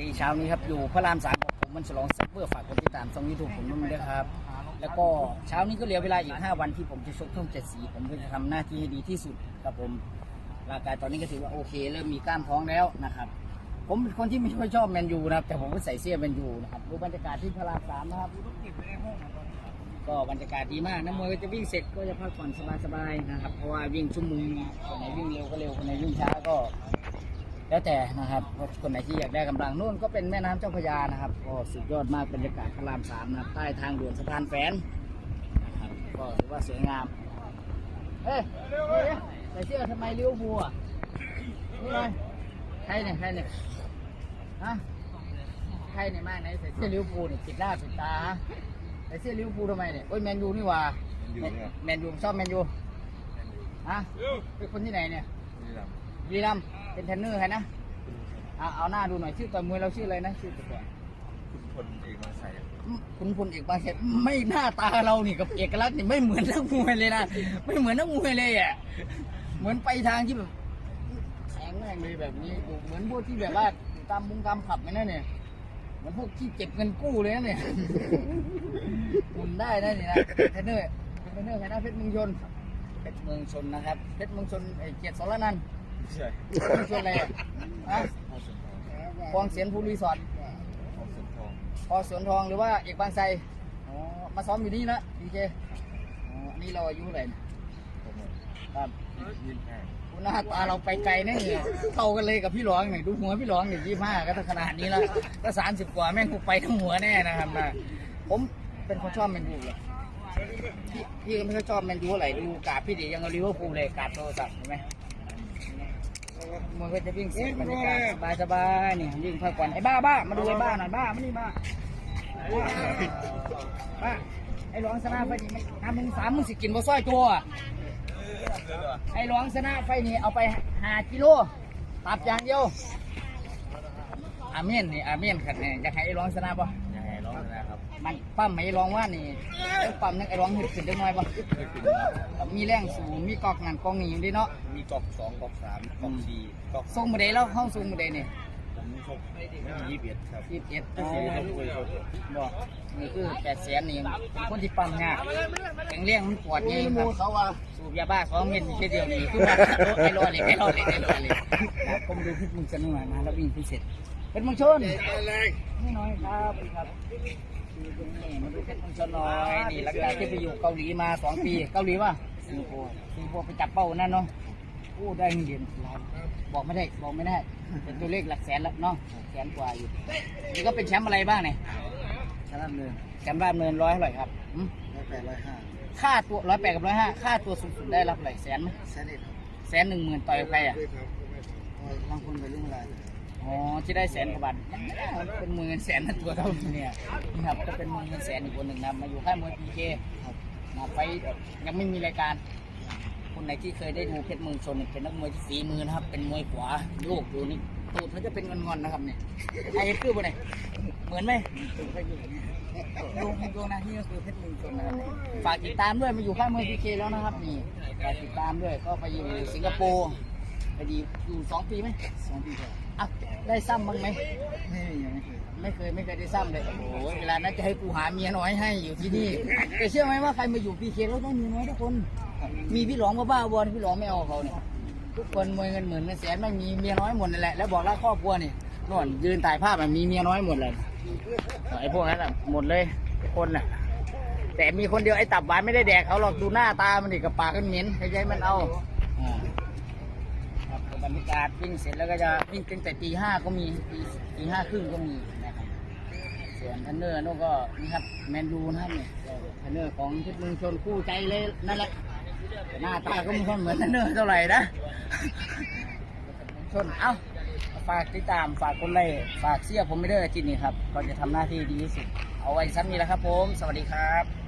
ดีเช้านี้ครับอยู่พระรามสามผมมันฉลองซับเบอร์ฝากกดติดตามช่องยูทูบผมด้วยนะครับ แล้วก็เช้านี้ก็เหลือเวลาอีก 5 วันที่ผมจะชกช่องเจ็ดสีผมก็จะทำหน้าที่ให้ดีที่สุดครับผมร่างกายตอนนี้ก็ถือว่าโอเค เริ่มมีกล้ามท้องแล้วนะครับผมเป็นคนที่ไม่ค่อยชอบแมนยูนะครับแต่ผมก็ใส่เสื้อแมนยูนะครับดูบรรยากาศที่พระรามสามนะครับก็บรรยากาศดีมากนักมวยก็จะวิ่งเสร็จก็จะพักผ่อนสบายๆนะครับเพราะว่าวิ่งชั่วโมงคนไหนวิ่งเร็วก็เร็วคนไหนวิ่งช้าก็ แล้วแต่นะครับว่าคนไหนที่อยากได้กำลังนู่นก็เป็นแม่น้ำเจ้าพระยานะครับก็สุดยอดมากบรรยากาศพระรามสามนะครับใต้ทางด่วนสะพานแฝนนะครับก็ถือว่าสวยงามเฮ้ยเฮ้ยใส่เสื้อทำไมเลี้ยวบัวนี่ไงใครเนี่ยใครเนี่ยฮะใครเนี่ยมากไหนใส่เสื้อลิเวอร์พูลเนี่ยปิดหน้าปิดตาฮะใส่เสื้อลิเวอร์พูลทำไมเนี่ยโอ้ยแมนยูนี่หว่าแมนยูชอบแมนยูฮะเป็นคนที่ไหนเนี่ยบุรีรัมย์ เป็นเทรนเนอร์ใครนะเอาเอาหน้าดูหน่อยชื่อต่อยมวยเราชื่ออะไรนะชื่อตัวก่อนคุณพลเอกมาใส่อืมคุณพลเอกบางเสร็จไม่หน้าตาเรานี่กับเอกลักษณ์นี่ไม่เหมือนนักมวยเลยนะไม่เหมือนนักมวยเลยอะเหมือนไปทางที่แบบแข็งแรงเลยแบบนี้ดูเหมือนพวกที่แบบว่าตามมุงตามผับนั่นเนี่ยเหมือนพวกที่เก็บเงินกู้เลยนะเนี่ยคุณได้นะนี่นะเทรนเนอร์เป็นเทรนเนอร์ใครนะเพชรเมืองชนเพชรเมืองชนนะครับเพชรเมืองชนไอ้เกียรติสรนันท์ใช่เพชรเมืองชนอะไรอะฮะพอสนทองคลองเสียนภูรีสอร์ทพอสนทองพอสวนทองหรือว่าเอกบางไทรอ๋อมาซ้อมอยู่นี่นะดีเจอ๋ออันนี้เราอายุเท่าไหร่เนี่ยผมครับยืนแข่งหน้าตาเราไปไกลแน่เนี่ยเข้ากันเลยกับพี่หลวงเนี่ยดูหัวพี่หลวงเนี่ยยี่ห้าก็ถ้าขนาดนี้แล้วก็สามสิบกว่าแม่งกูไปทั้งหัวแน่นะครับนะผมเป็นคนชอบแมนยูเลยพี่พี่ก็ไม่ค่อยชอบแมนยูเท่าไหร่ดูกราบพี่ดิยังเอาลิเวอร์พูลเลยกราบโทรศัพท์เห็นไหม มันก็จะวิ่งเสียบรรยากาศสบายสบายนี่วิ่งพักผ่อนไอ้บ้าบ้ามาดูไอ้บ้าหน่อยบ้ามานี่บ้าป้าไอ้หลวงชนะไฟนี่มันทำมึงสามมึงสิกินบ่ซ้อยตัวไอ้หลวงชนะไฟนี่เอาไปหากิโลตับอย่างเดียวอาเมียนนี่อาเมียนขัดเนี่ยอยากให้ไอ้หลวงชนะป่ะ มันปั้มให้ไอ้หลวงว่านี่ต้องปั้มนึงไอ้หลวงหึดขึ้นได้น้อยป่ะมีแรงสูงมีกอกงานกองนี่อยู่ดีเนาะมีกอกสองกอกสามกอกสี่กอกส่งมาได้แล้วเข้าส่งมาได้เนี่ยผมชกไม่มียี่สิบเอ็ดครับยี่สิบเอ็ดก็คือชกมวยชกบอกนี่คือแปดแสนนี่เป็นคนที่ปั้มงานแข็งแรงมันปวดไงครับเขาว่าสูบยาบ้าสองเม็ดแค่เดียวนี่คือว่าไอ้รอดเลยไอ้รอดเลยไอ้รอดเลยนะผมดูพี่มึงสนุกนะแล้ววิ่งพิเศษเป็นเมังชนนี่น้อยครับครับมาดูเพ ชรเมังชนหน่อยนี่หลังจากที่ไปอยู่เกาหลีมาสองปี เกาหลีป่ะสิงคโปร์สิงคโปร์ไปจับเป้านั่นเนาะโอ้ได้เงินล้านบอกไม่ได้บอกไม่ได้เป็นตัวเลขหลักแสนแล้วเนาะแสนกว่าอยู่นี่ก็เป็นแชมป์อะไรบ้างเนี่ยชนะเนินแชมป์ราบเนินร้อยเท่าไหร่ครับร้อยแปดร้อยห้าค่าตัวร้อยแปดกับร้อยห้าค่าตัวสูงสุดได้รับเท่าไหร่แสนไหมแสนเอ็ดครับแสนหนึ่งหมื่นต่อยใครอะบางคนไปรุ่งราย อ๋อที่ได้แสนกว่าบาทเป็นมื่นแสนนะตัวเท่านี้เนี่ยนี่ครับก็เป็นมื่นแสนอีกคนหนึ่งนะมาอยู่ค่ายมวยพีเคครับมาไปยังไม่มีรายการ คนไหนที่เคยได้ดูเพชรเมืองชนเป็นนักมวยที่ฝีมือนะครับ เป็นมวยขวาโยกดูนี่ตูดเขาจะเป็นงอนๆนะครับเนี่ยไอ้เห็นคือบ่ไหนเหมือนไหมดูดูนะนี่ก็คือเพชรเมืองชนนะครับฝากติดตามด้วยมาอยู่ค่ายมวยพีเคแล้วนะครับนี่ฝากติดตามด้วยก็ไปอยู่สิงคโปร์ไปดีอยู่สองปีไหมสองปีกว่าอะ ได้ซ้ำบ้างไหมไม่ยังไม่เคยไม่เคยไม่เคยได้ซ้ำเลยโอ้เวลานั้นจะให้กูหาเมียน้อยให้อยู่ที่นี่แต่เชื่อไหมว่าใครมาอยู่พีเคแล้วได้เมีน้อยทุกคน มีพี่หลองมาบ้าบอลพี่หลองไม่เอาเขาเนี่ยทุกคนมวยเงินหมื่นเงินแสนไม่มีเมียน้อยหมดนั่นแหละแล้วบอกรักครอบครัวนี่นวลยืนถ่ายภาพแบบมีเมียน้อยหมดเลยไอ้พวกนั้นอะหมดเลยคนน่ะแต่มีคนเดียวไอ้ตับหวานไม่ได้แดกเขาหรอกดูหน้าตามันดิกับปากมันเหม็นใครให้มันเอาอ บรรยากาศวิ่งเสร็จแล้วก็จะวิ่งตั้งแต่ตีห้าก็มีตีตีห้าครึ่งก็มีนะครับส่วนทรนเนอร์นู่นก็นี่ครับแมนยูนะครับเนี่ยทรนเนอร์ของเพชรเมืองชนคู่ใจเลยนั่นแหละหน้าตาก็ไม่ค่อยเหมือนเทรนเนอร์เท่าไหร่นะชนเอ้าฝากติดตามฝากคนไล่ฝากเสียผมไม่ได้อาทิตนี้ครับก็จะทำหน้าที่ดีที่สุด เอาไว้ซ้ำนี้แล้วครับผม สวัสดีครับ